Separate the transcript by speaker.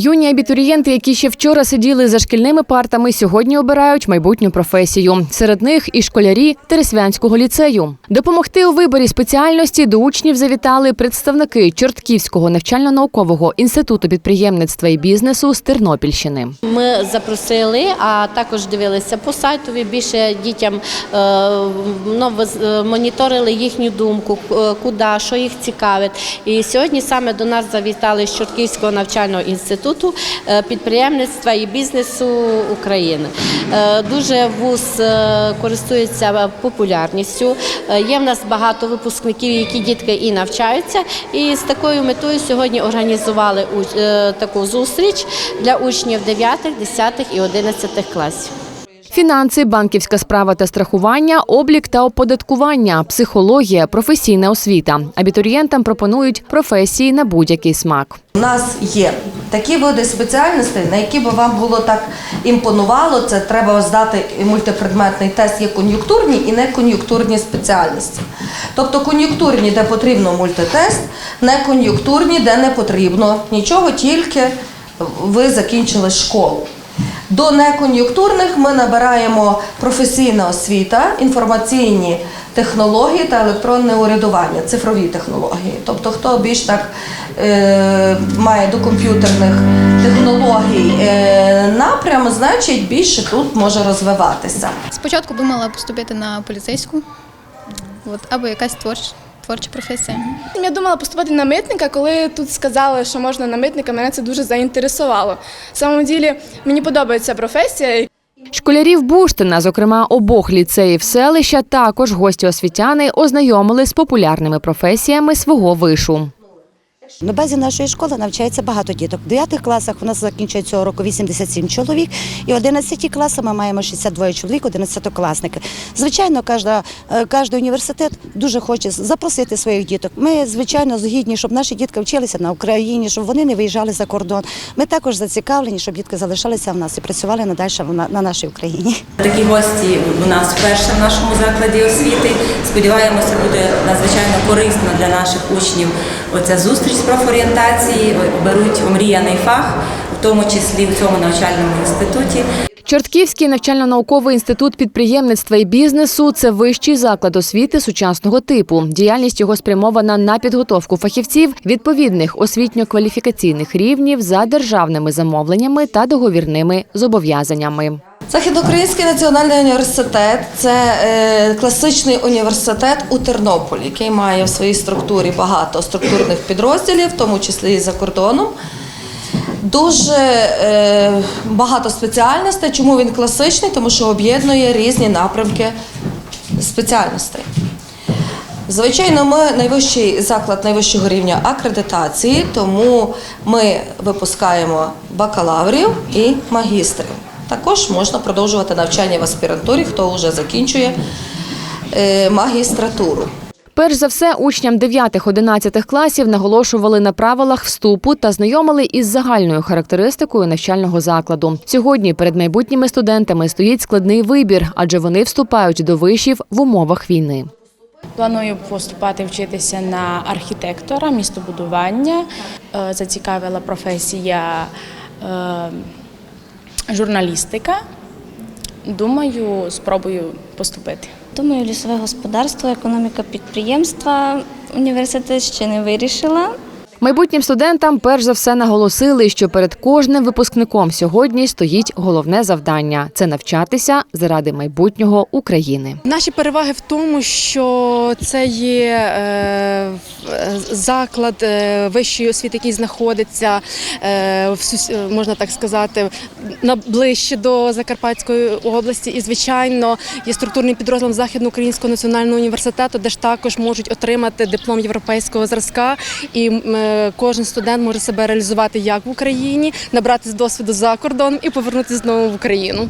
Speaker 1: Юні абітурієнти, які ще вчора сиділи за шкільними партами, сьогодні обирають майбутню професію. Серед них і школярі Тересвянського ліцею. Допомогти у виборі спеціальності до учнів завітали представники Чортківського навчально-наукового інституту підприємництва і бізнесу з Тернопільщини.
Speaker 2: Ми запросили, а також дивилися по сайтові. Більше дітям е, ну, е, моніторили їхню думку, е, куди, що їх цікавить. І сьогодні саме до нас завітали з Чортківського навчального інституту е, підприємництва і бізнесу України. Е, Дуже вуз е, користується популярністю. Є в нас багато випускників, які дітки і навчаються. І з такою метою сьогодні організували таку зустріч для учнів 9, 10 і 11 класів.
Speaker 1: Фінанси, банківська справа та страхування, облік та оподаткування, психологія, професійна освіта. Абітурієнтам пропонують професії на будь-який смак.
Speaker 3: У нас є такі види спеціальностей, на які би вам було так імпонувало. Це треба здати мультипредметний тест, є кон'юнктурні і некон'юнктурні спеціальності. Тобто кон'юнктурні, де потрібно мультитест, некон'юнктурні, де не потрібно нічого, тільки ви закінчили школу. До некон'юнктурних ми набираємо професійна освіта, інформаційні технології та електронне урядування, цифрові технології. Тобто, хто більш так е, має до комп'ютерних технологій е, напрям, значить більше тут може розвиватися.
Speaker 4: Спочатку думала поступити на поліцейську, от, або якась творча, творча професія.
Speaker 5: Я думала поступати на митника, коли тут сказали, що можна на митника, мене це дуже заінтересувало. В самому ділі мені подобається професія.
Speaker 1: Школярів Буштина, зокрема обох ліцеїв селища, також гості освітяни ознайомили з популярними професіями свого вишу.
Speaker 6: На базі нашої школи навчається багато діток. В 9 класах у нас закінчує цього року 87 чоловік, і в 11 класах ми маємо 62 чоловік, 11-класники. Звичайно, кожна, е, кожен університет дуже хоче запросити своїх діток. Ми, звичайно, згідні, щоб наші дітки вчилися на Україні, щоб вони не виїжджали за кордон. Ми також зацікавлені, щоб дітки залишалися в нас і працювали надалі на, на нашій Україні.
Speaker 7: Такі гості у нас вперше в нашому закладі освіти. Сподіваємося, буде надзвичайно корисно для наших учнів оця зустріч з профорієнтації, оберуть омріяний фах, в тому числі в цьому навчальному інституті.
Speaker 1: Чортківський навчально-науковий інститут підприємництва і бізнесу це вищий заклад освіти сучасного типу. Діяльність його спрямована на підготовку фахівців відповідних освітньо-кваліфікаційних рівнів за державними замовленнями та договірними зобов'язаннями.
Speaker 3: Західноукраїнський національний університет це е, класичний університет у Тернополі, який має в своїй структурі багато структурних підрозділів, в тому числі і за кордоном. Дуже е, багато спеціальностей. Чому він класичний? Тому що об'єднує різні напрямки спеціальностей. Звичайно, ми найвищий заклад найвищого рівня акредитації, тому ми випускаємо бакалаврів і магістрів. Також можна продовжувати навчання в аспірантурі, хто вже закінчує е, магістратуру.
Speaker 1: Перш за все, учням 9-11 класів наголошували на правилах вступу та знайомили із загальною характеристикою навчального закладу. Сьогодні перед майбутніми студентами стоїть складний вибір, адже вони вступають до вишів в умовах війни.
Speaker 8: Планую поступати вчитися на архітектора, містобудування. Е, Зацікавила професія е, журналістика. Думаю, спробую поступити.
Speaker 9: Думаю, лісове господарство, економіка підприємства. Університет ще не вирішила.
Speaker 1: Майбутнім студентам перш за все наголосили, що перед кожним випускником сьогодні стоїть головне завдання це навчатися заради майбутнього України.
Speaker 10: Наші переваги в тому, що це є е, заклад е, вищої освіти, який знаходиться е, е, можна так сказати, ближче до Закарпатської області, і звичайно є структурним підрозділом Західноукраїнського національного університету, де ж також можуть отримати диплом європейського зразка, і е, кожен студент може себе реалізувати як в Україні, набратися досвіду за кордоном і повернутися знову в Україну.